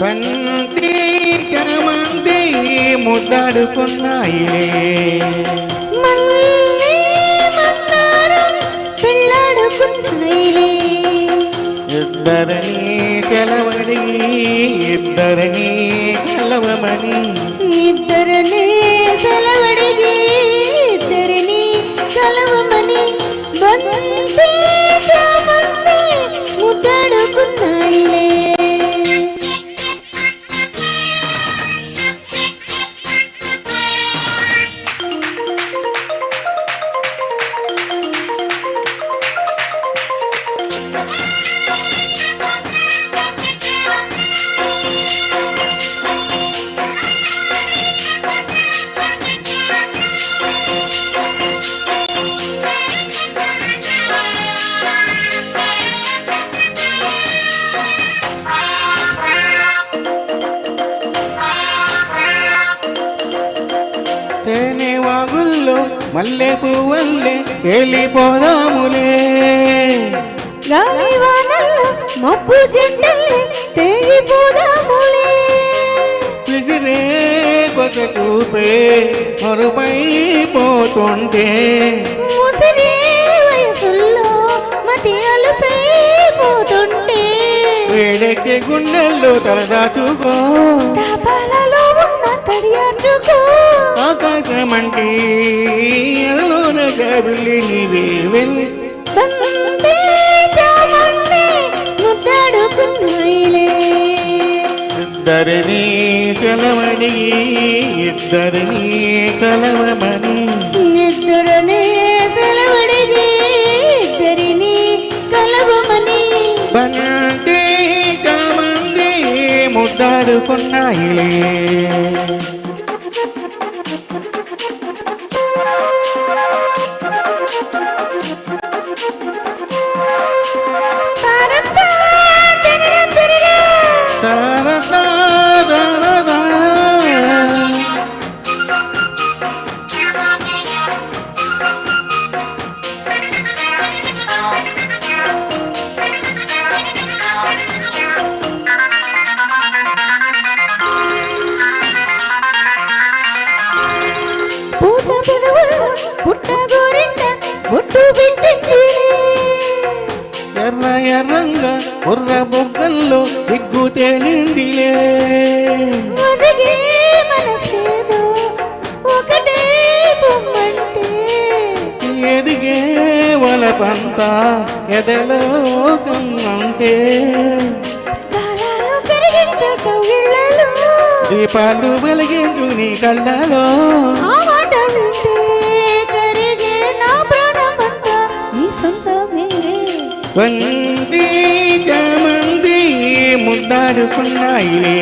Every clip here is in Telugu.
కంటి కమంది ముద్దాడుకున్నాయిలే ఇద్దరని చెలవడి ఇద్దరని కలవమని. ఇద్దరని చెలవడిగి ఇద్దరిని కలవమని. బంధే చామంతి మల్లె పువ్వల్లే వెళ్ళిపోదాములే. మబ్బు జెండల్లే తేలిపోదాములే. విసిరే కొత్త చూపే మరుపై పోతుంటే. ముసిరే వయసుల్లో మతి అలసైపోతుంటే వేడెక్కే గుండెల్లో తలదాచుకో. తపాలలో ఆకాశమంటే ఎదలోన కబిల్లి నీవే వెళ్ళి బందే చామంతి ముద్దాడుకున్నాయిలే. ఇద్దరిని చెలవడి ఇద్దరిని కలవమని ఇద్దరిని కలవమని కామంది ముద్దాడుకున్నాయిలే తారత్తా ఎర్ర ఎర్రంగా ఉర్ర బొగ్గల్లో సిగ్గు తేలిందిలే ఎదిగే వలపంతా ఎదలో కవిళ్ళలో దీపాలు వెలిగించు నీ కళ్ళలో. పెళ్ళాడుకున్నాయిలే.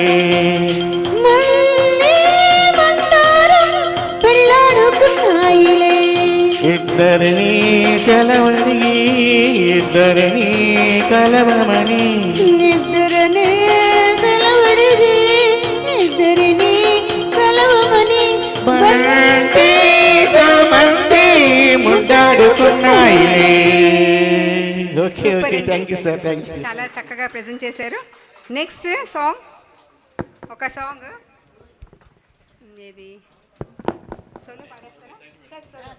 ఇద్దరిని కలవడి ఇద్దరిని కలవమని. నిద్రనే సెలవడిగి ఇద్దరిని కలవమని. బంటి చామంది ముద్దాడుకున్నాయిలే okay okay thank you sir thank you చాలా చక్కగా ప్రజెంట్ చేశారు. నెక్స్ట్ సాంగ్ ఒక సాంగ్ ఏది? సొలు పాడేస్తారా? Sir sir.